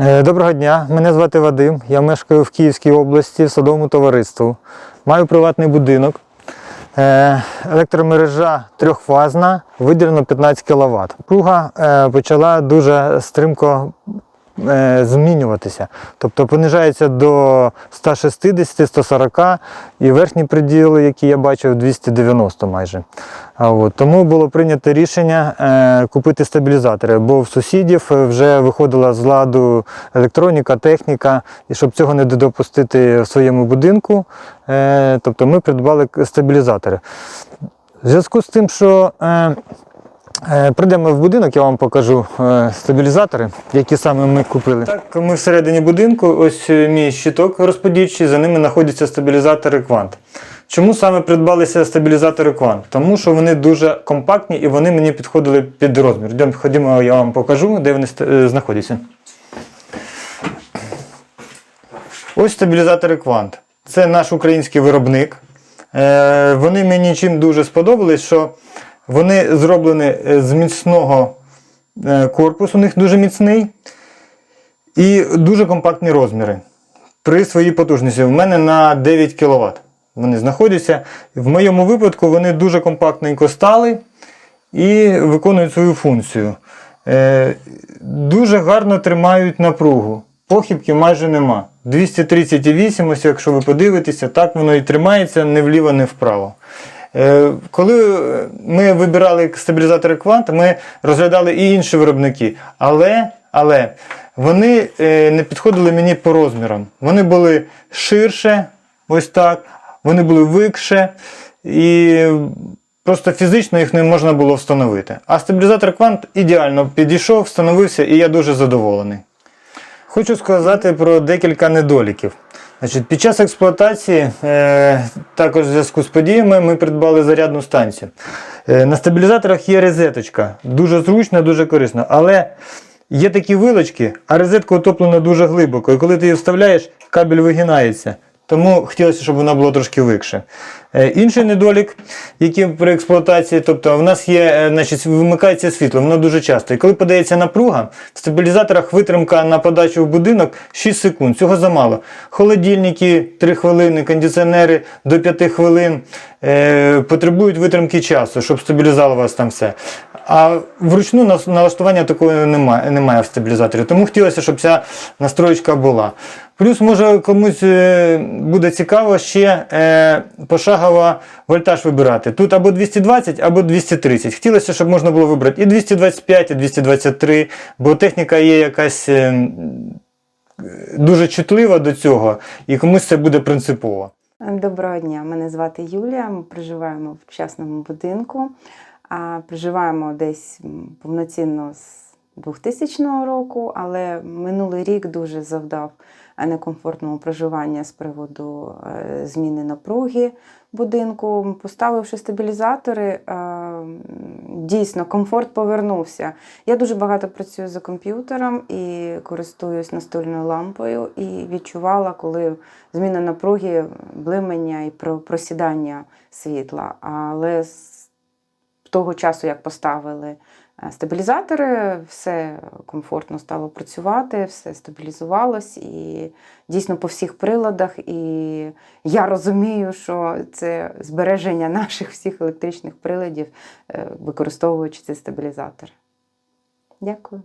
Е, Доброго дня, мене звати Вадим. Я мешкаю в Київській області в садовому товариству. Маю приватний будинок. Е, Електромережа трьохфазна, виділено 15 кВт. Пруга почала дуже стрімко е, змінюватися. Тобто понижається до 160-140 і верхні приділи, які я бачив, 290 майже. От, тому було прийнято рішення е, купити стабілізатори, бо в сусідів е, вже виходила з ладу електроніка, техніка, і щоб цього не допустити в своєму будинку, е, тобто ми придбали стабілізатори. В зв'язку з тим, що е, Е, Прийдемо в будинок, я вам покажу е, стабілізатори, які саме ми купили. Так, ми всередині будинку, ось е, мій щиток розподільчий, за ними знаходяться стабілізатори Квант. Чому саме придбалися стабілізатори Квант? Тому що вони дуже компактні і вони мені підходили під розмір. Йдемо, ходімо, я вам покажу, де вони е, знаходяться. Ось стабілізатори Квант. Це наш український виробник. Е, Вони мені чим дуже сподобались, що вони зроблені е, з міцного е, корпусу, у них дуже міцний і дуже компактні розміри. При своїй потужності. В мене на 9 кВт. Вони знаходяться. В моєму випадку вони дуже компактненько стали і виконують свою функцію. Е, дуже гарно тримають напругу. Похибки майже нема. 238, ось якщо ви подивитеся, так воно і тримається не вліво, не вправо. Е, Коли ми вибирали стабілізатори квант, ми розглядали і інші виробники, але, але вони е, не підходили мені по розмірам. Вони були ширше, ось так, вони були викше, і просто фізично їх не можна було встановити. А стабілізатор квант ідеально підійшов, встановився, і я дуже задоволений. Хочу сказати про декілька недоліків. Значить, під час експлуатації, е, також в зв'язку з подіями, ми придбали зарядну станцію. Е, на стабілізаторах є розеточка. Дуже зручна, дуже корисна. Але є такі вилочки, а розетка утоплена дуже глибоко. І коли ти її вставляєш, кабель вигинається. Тому хотілося, щоб вона була трошки викше. Е, Інший недолік, який при експлуатації, тобто в нас є, е, значить, вимикається світло, воно дуже часто. І коли подається напруга, в стабілізаторах витримка на подачу в будинок 6 секунд. Цього замало. Холодильники 3 хвилини, кондиціонери до 5 хвилин е, потребують витримки часу, щоб стабілізувало вас там все. А вручну налаштування такого немає, немає в стабілізаторі. Тому хотілося, щоб ця настроєчка була. Плюс, може, комусь е, буде цікаво ще е, пошагово вольтаж вибирати. Тут або 220, або 230. Хотілося, щоб можна було вибрати і 225, і 223, бо техніка є якась е, дуже чутлива до цього, і комусь це буде принципово. Доброго дня, мене звати Юлія. Ми проживаємо в частному будинку. А проживаємо десь повноцінно з 2000 року, але минулий рік дуже завдав некомфортного проживання з приводу е, зміни напруги будинку. Поставивши стабілізатори, е, дійсно комфорт повернувся. Я дуже багато працюю за комп'ютером і користуюсь настольною лампою, і відчувала, коли зміна напруги, блимання і просідання світла. Але з того часу, як поставили стабілізатори, все комфортно стало працювати, все стабілізувалось і дійсно по всіх приладах. І я розумію, що це збереження наших всіх електричних приладів, е, використовуючи ці стабілізатори. Дякую.